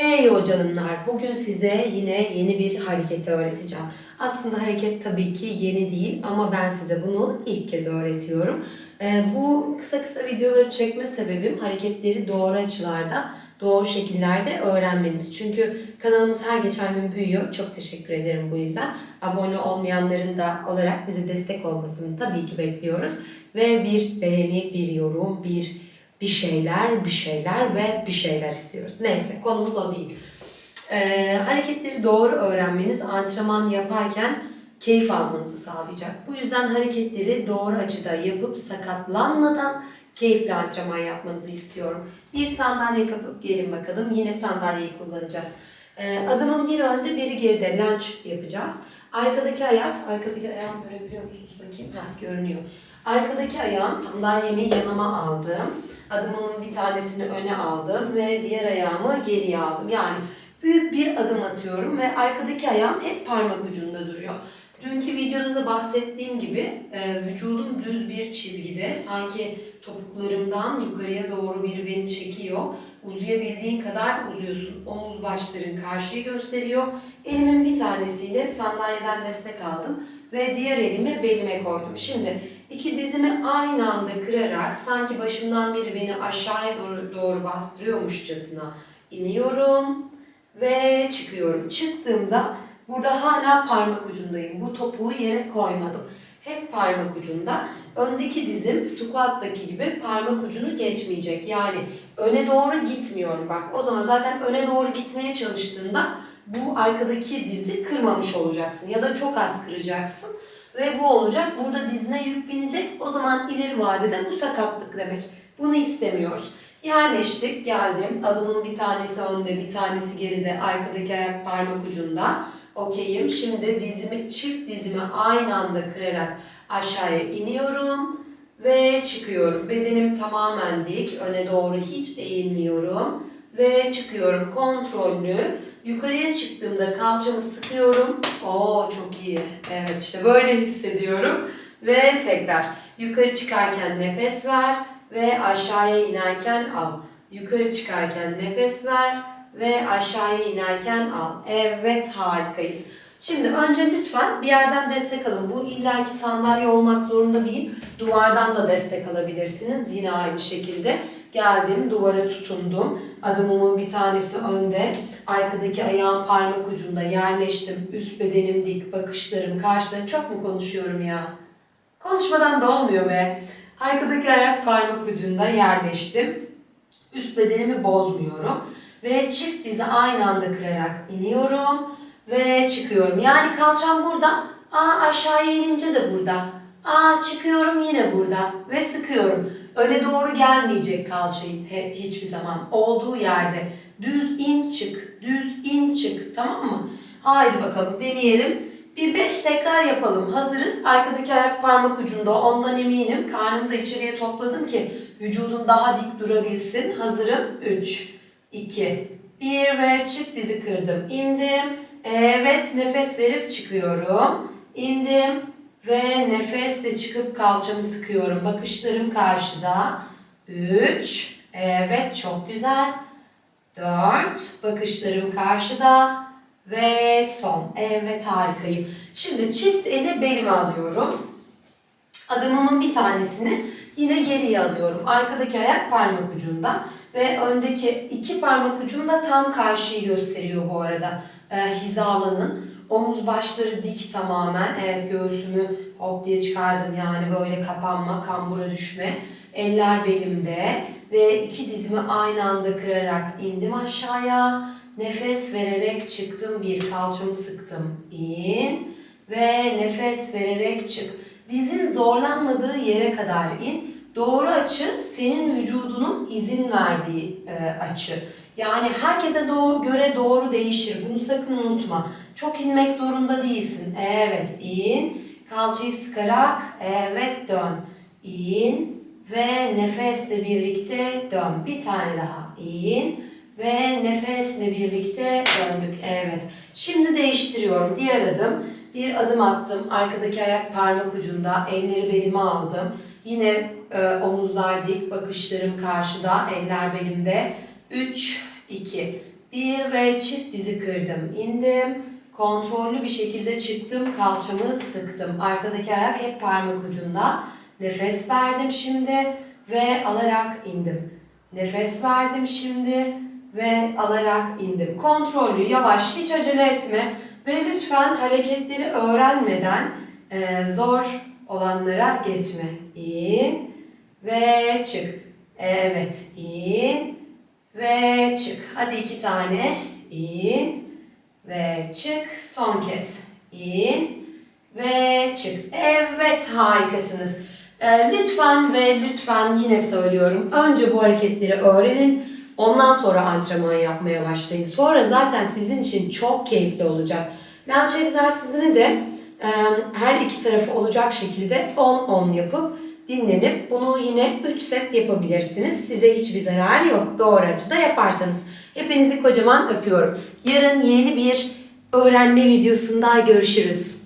Hey hocanımlar, bugün size yine yeni bir hareketi öğreteceğim. Aslında hareket tabii ki yeni değil ama ben size bunu ilk kez öğretiyorum. Ee, bu kısa kısa videoları çekme sebebim hareketleri doğru açılarda, doğru şekillerde öğrenmeniz. Çünkü kanalımız her geçen gün büyüyor. Çok teşekkür ederim bu yüzden. Abone olmayanların da olarak bize destek olmasını tabii ki bekliyoruz. Ve bir beğeni, bir yorum, bir bir şeyler, bir şeyler ve bir şeyler istiyoruz. Neyse konumuz o değil. Ee, hareketleri doğru öğrenmeniz antrenman yaparken keyif almanızı sağlayacak. Bu yüzden hareketleri doğru açıda yapıp sakatlanmadan keyifli antrenman yapmanızı istiyorum. Bir sandalye kapıp gelin bakalım. Yine sandalyeyi kullanacağız. Ee, adımın bir önde biri geride lunge yapacağız. Arkadaki ayak, arkadaki ayağımı görebiliyor musunuz bakayım? Ha, görünüyor. Arkadaki ayağım sandalyemi yanıma aldım. Adımımın bir tanesini öne aldım ve diğer ayağımı geriye aldım. Yani büyük bir adım atıyorum ve arkadaki ayağım hep parmak ucunda duruyor. Dünkü videoda da bahsettiğim gibi e, vücudum düz bir çizgide sanki topuklarımdan yukarıya doğru biri beni çekiyor. Uzayabildiğin kadar uzuyorsun. Omuz başların karşıyı gösteriyor. Elimin bir tanesiyle sandalyeden destek aldım ve diğer elimi belime koydum. Şimdi iki dizimi aynı anda kırarak sanki başımdan biri beni aşağıya doğru, doğru bastırıyormuşçasına iniyorum ve çıkıyorum. Çıktığımda burada hala parmak ucundayım. Bu topuğu yere koymadım. Hep parmak ucunda. Öndeki dizim squat'taki gibi parmak ucunu geçmeyecek. Yani öne doğru gitmiyorum bak. O zaman zaten öne doğru gitmeye çalıştığında bu arkadaki dizi kırmamış olacaksın ya da çok az kıracaksın ve bu olacak. Burada dizine yük binecek. O zaman ileri vadede bu sakatlık demek. Bunu istemiyoruz. Yerleştik, geldim. Adımın bir tanesi önde, bir tanesi geride, arkadaki ayak parmak ucunda. Okeyim. Şimdi dizimi, çift dizimi aynı anda kırarak aşağıya iniyorum ve çıkıyorum. Bedenim tamamen dik, öne doğru hiç eğilmiyorum ve çıkıyorum. Kontrollü. Yukarıya çıktığımda kalçamı sıkıyorum. Oo çok iyi. Evet işte böyle hissediyorum. Ve tekrar yukarı çıkarken nefes ver ve aşağıya inerken al. Yukarı çıkarken nefes ver ve aşağıya inerken al. Evet harikayız. Şimdi önce lütfen bir yerden destek alın. Bu illaki sandalye olmak zorunda değil. Duvardan da destek alabilirsiniz. Yine aynı şekilde. Geldim, duvara tutundum. Adımımın bir tanesi önde. Arkadaki ayağım parmak ucunda yerleştim. Üst bedenim dik, bakışlarım karşıda. Çok mu konuşuyorum ya? Konuşmadan da olmuyor be. Arkadaki ayak parmak ucunda yerleştim. Üst bedenimi bozmuyorum. Ve çift dizi aynı anda kırarak iniyorum ve çıkıyorum. Yani kalçam burada. Aa aşağıya inince de burada. Aa çıkıyorum yine burada ve sıkıyorum. Öne doğru gelmeyecek kalçayı hep hiçbir zaman. Olduğu yerde düz in çık, düz in çık tamam mı? Haydi bakalım deneyelim. Bir beş tekrar yapalım. Hazırız. Arkadaki ayak parmak ucunda ondan eminim. Karnımı da içeriye topladım ki vücudum daha dik durabilsin. Hazırım. 3, 2, 1 ve çift dizi kırdım. İndim. Evet nefes verip çıkıyorum. İndim ve nefesle çıkıp kalçamı sıkıyorum. Bakışlarım karşıda. 3. Evet çok güzel. 4. Bakışlarım karşıda. Ve son. Evet harikayım. Şimdi çift eli belime alıyorum. Adımımın bir tanesini yine geriye alıyorum. Arkadaki ayak parmak ucunda. Ve öndeki iki parmak ucunda tam karşıyı gösteriyor bu arada. Ee, hizalanın. Omuz başları dik tamamen. Evet göğsümü hop diye çıkardım yani böyle kapanma, kambura düşme. Eller belimde ve iki dizimi aynı anda kırarak indim aşağıya. Nefes vererek çıktım bir kalçamı sıktım. İn ve nefes vererek çık. Dizin zorlanmadığı yere kadar in. Doğru açı senin vücudunun izin verdiği e, açı. Yani herkese doğru, göre doğru değişir. Bunu sakın unutma. Çok inmek zorunda değilsin. Evet in. Kalçayı sıkarak evet dön. İn ve nefesle birlikte dön. Bir tane daha. İn ve nefesle birlikte döndük. Evet. Şimdi değiştiriyorum. Diğer adım. Bir adım attım. Arkadaki ayak parmak ucunda. Elleri belime aldım. Yine e, omuzlar dik, bakışlarım karşıda, eller belimde. 3, 2, Bir ve çift dizi kırdım. indim. Kontrollü bir şekilde çıktım. Kalçamı sıktım. Arkadaki ayak hep parmak ucunda. Nefes verdim şimdi ve alarak indim. Nefes verdim şimdi ve alarak indim. Kontrollü, yavaş, hiç acele etme. Ve lütfen hareketleri öğrenmeden e, zor olanlara geçme. İn ve çık. Evet, in ve çık. Hadi iki tane. İn ve çık. Son kez. İn ve çık. Evet, harikasınız. Ee, lütfen ve lütfen yine söylüyorum. Önce bu hareketleri öğrenin. Ondan sonra antrenman yapmaya başlayın. Sonra zaten sizin için çok keyifli olacak. Lanç egzersizini de e, her iki tarafı olacak şekilde 10-10 yapıp dinlenip bunu yine 3 set yapabilirsiniz. Size hiçbir zararı yok. Doğru açıda yaparsanız. Hepinizi kocaman öpüyorum. Yarın yeni bir öğrenme videosunda görüşürüz.